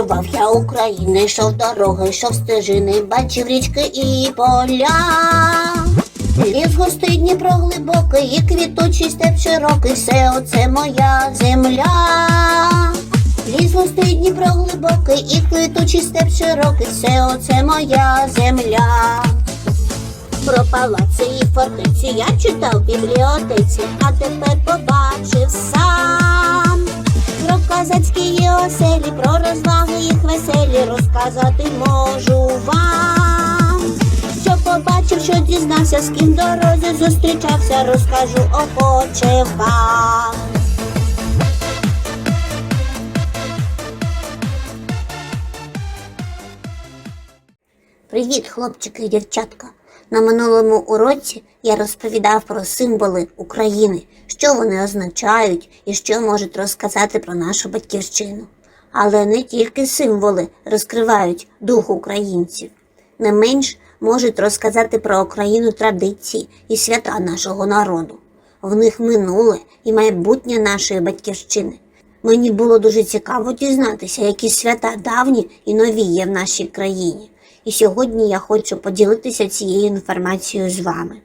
Мандрував я України, йшов дороги, йшов стежини, бачив річки і поля. Ліс густий Дніпро глибокий, і квітучий степ широкий, все оце моя земля. Ліс густий Дніпро глибокий, і квітучий степ широкий, все оце моя земля. Про палаци і фортеці я читав в бібліотеці, а тепер побачив сам. Про козацькі оселі, про розваги їх веселі розказати можу вам. Що побачив, що дізнався, з ким дорозі зустрічався, розкажу охоче вам. Привіт, хлопчики і дівчатка. На минулому уроці я розповідав про символи України, що вони означають і що можуть розказати про нашу батьківщину. Але не тільки символи розкривають дух українців, не менш можуть розказати про Україну традиції і свята нашого народу. В них минуле і майбутнє нашої батьківщини. Мені було дуже цікаво дізнатися, які свята давні і нові є в нашій країні. І сьогодні я хочу поділитися цією інформацією з вами.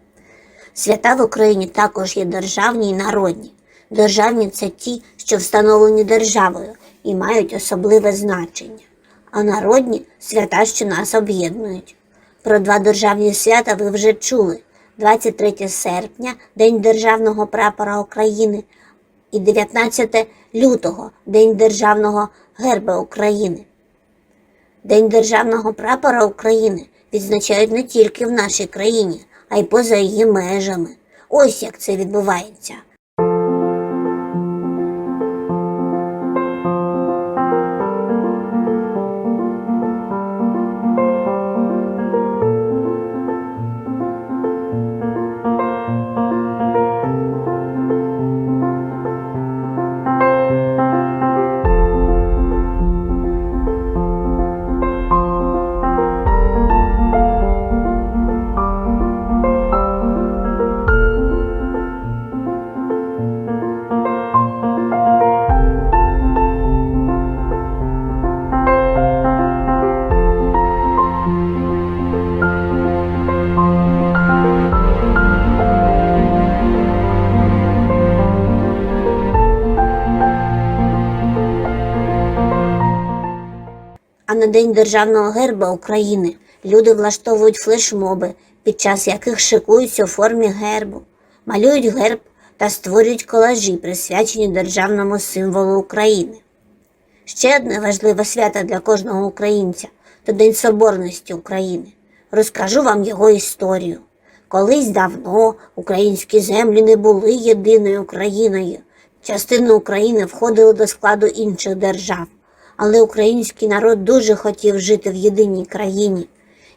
Свята в Україні також є державні і народні. Державні це ті, що встановлені державою і мають особливе значення, а народні свята, що нас об'єднують. Про два державні свята ви вже чули: 23 серпня День Державного прапора України і 19 лютого День Державного герба України. День Державного прапора України відзначають не тільки в нашій країні, а й поза її межами. Ось як це відбувається. На День Державного герба України люди влаштовують флешмоби, під час яких шикуються у формі гербу, малюють герб та створюють колажі, присвячені державному символу України. Ще одне важливе свято для кожного українця то День Соборності України. Розкажу вам його історію. Колись давно українські землі не були єдиною Україною. Частини України входили до складу інших держав, але український народ дуже хотів жити в єдиній країні.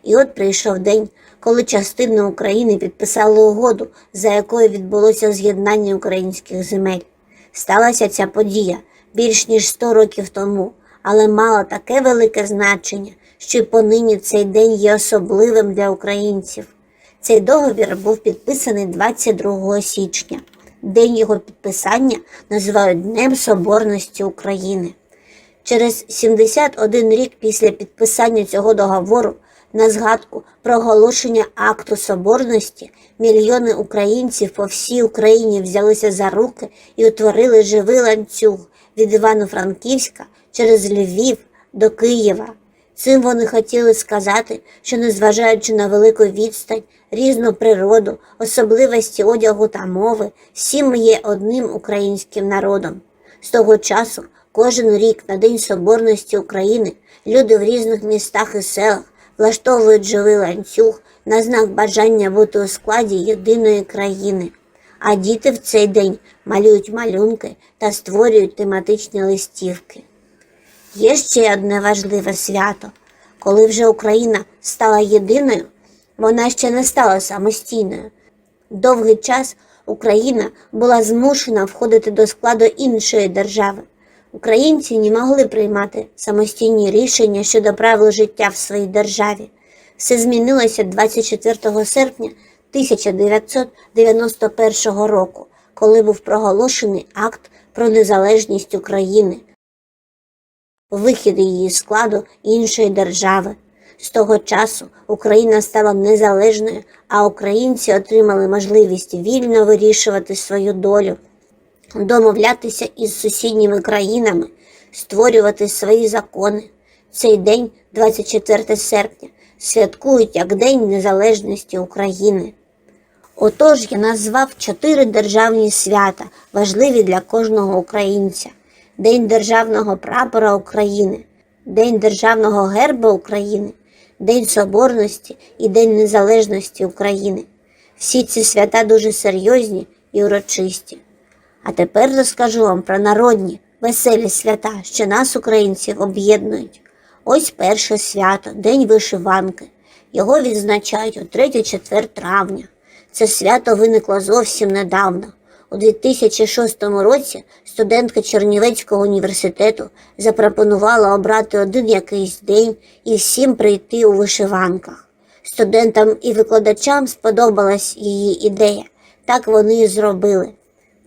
І от прийшов день, коли частини України підписали угоду, за якою відбулося з'єднання українських земель. Сталася ця подія більш ніж 100 років тому, але мала таке велике значення, що й понині цей день є особливим для українців. Цей договір був підписаний 22 січня. День його підписання називають Днем Соборності України. Через 71 рік після підписання цього договору на згадку про оголошення акту соборності мільйони українців по всій Україні взялися за руки і утворили живий ланцюг від Івано-Франківська через Львів до Києва. Цим вони хотіли сказати, що незважаючи на велику відстань, різну природу, особливості одягу та мови, всі ми є одним українським народом. З того часу кожен рік на День Соборності України люди в різних містах і селах влаштовують живий ланцюг на знак бажання бути у складі єдиної країни. А діти в цей день малюють малюнки та створюють тематичні листівки. Є ще одне важливе свято. Коли вже Україна стала єдиною, вона ще не стала самостійною. Довгий час Україна була змушена входити до складу іншої держави. Українці не могли приймати самостійні рішення щодо правил життя в своїй державі. Все змінилося 24 серпня 1991 року, коли був проголошений акт про незалежність України. вихід її складу іншої держави. З того часу Україна стала незалежною, а українці отримали можливість вільно вирішувати свою долю, домовлятися із сусідніми країнами, створювати свої закони. Цей день, 24 серпня, святкують як День Незалежності України. Отож я назвав чотири державні свята, важливі для кожного українця: День Державного прапора України, День Державного герба України, День Соборності і День Незалежності України. Всі ці свята дуже серйозні і урочисті. А тепер розкажу вам про народні, веселі свята, що нас, українців, об'єднують. Ось перше свято День вишиванки. Його відзначають у 3-4 травня. Це свято виникло зовсім недавно. У 2006 році студентка Чернівецького університету запропонувала обрати один якийсь день і всім прийти у вишиванках. Студентам і викладачам сподобалась її ідея. Так вони і зробили.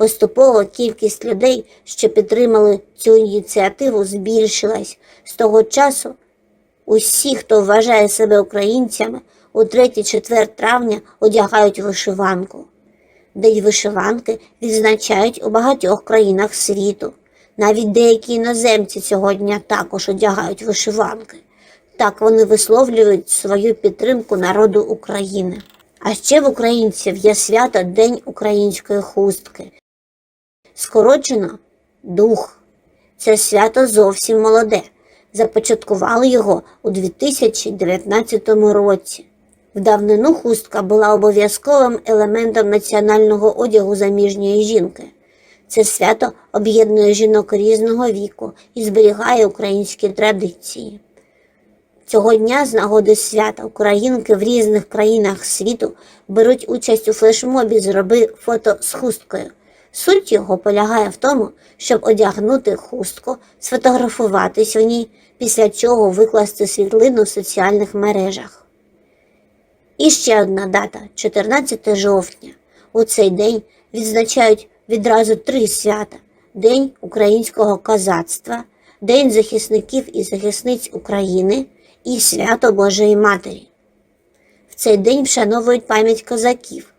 Поступово кількість людей, що підтримали цю ініціативу, збільшилась. З того часу усі, хто вважає себе українцями, у 3-4 травня одягають вишиванку. День вишиванки відзначають у багатьох країнах світу. Навіть деякі іноземці цього дня також одягають вишиванки. Так вони висловлюють свою підтримку народу України. А ще в українців є свято День української хустки. Скорочено дух. Це свято зовсім молоде. Започаткували його у 2019 році. В давнину хустка була обов'язковим елементом національного одягу заміжньої жінки. Це свято об'єднує жінок різного віку і зберігає українські традиції. Цього дня з нагоди свята українки в різних країнах світу беруть участь у флешмобі «Зроби фото з хусткою. Суть його полягає в тому, щоб одягнути хустку, сфотографуватись у ній, після чого викласти світлину в соціальних мережах. І ще одна дата 14 жовтня. У цей день відзначають відразу три свята: День українського козацтва, День захисників і захисниць України і свято Божої Матері. В цей день вшановують пам'ять козаків,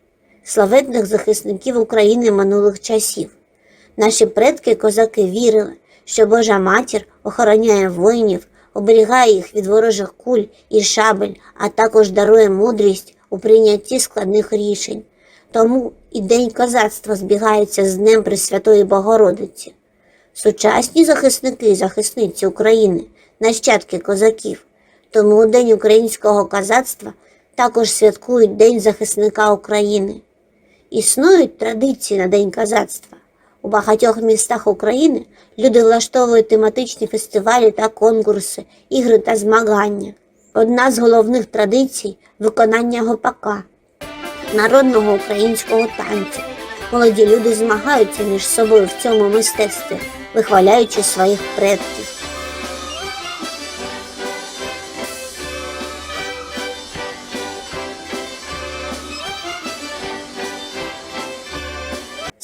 славетних захисників України минулих часів. Наші предки козаки вірили, що Божа матір охороняє воїнів, оберігає їх від ворожих куль і шабель, а також дарує мудрість у прийнятті складних рішень. Тому і День козацтва збігається з Днем Пресвятої Богородиці. Сучасні захисники і захисниці України, нащадки козаків. Тому у День українського козацтва також святкують День захисника України. Існують традиції на День козацтва. У багатьох містах України люди влаштовують тематичні фестивалі та конкурси, ігри та змагання. Одна з головних традицій виконання гопака, народного українського танцю. Молоді люди змагаються між собою в цьому мистецтві, вихваляючи своїх предків.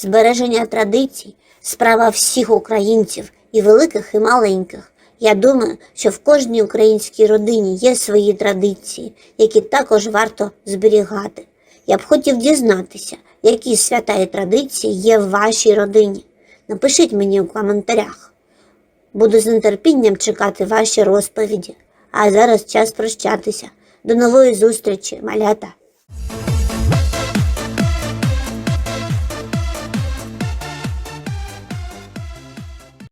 Збереження традицій справа всіх українців, і великих, і маленьких. Я думаю, що в кожній українській родині є свої традиції, які також варто зберігати. Я б хотів дізнатися, які свята і традиції є в вашій родині. Напишіть мені у коментарях. Буду з нетерпінням чекати ваші розповіді. А зараз час прощатися. До нової зустрічі, малята!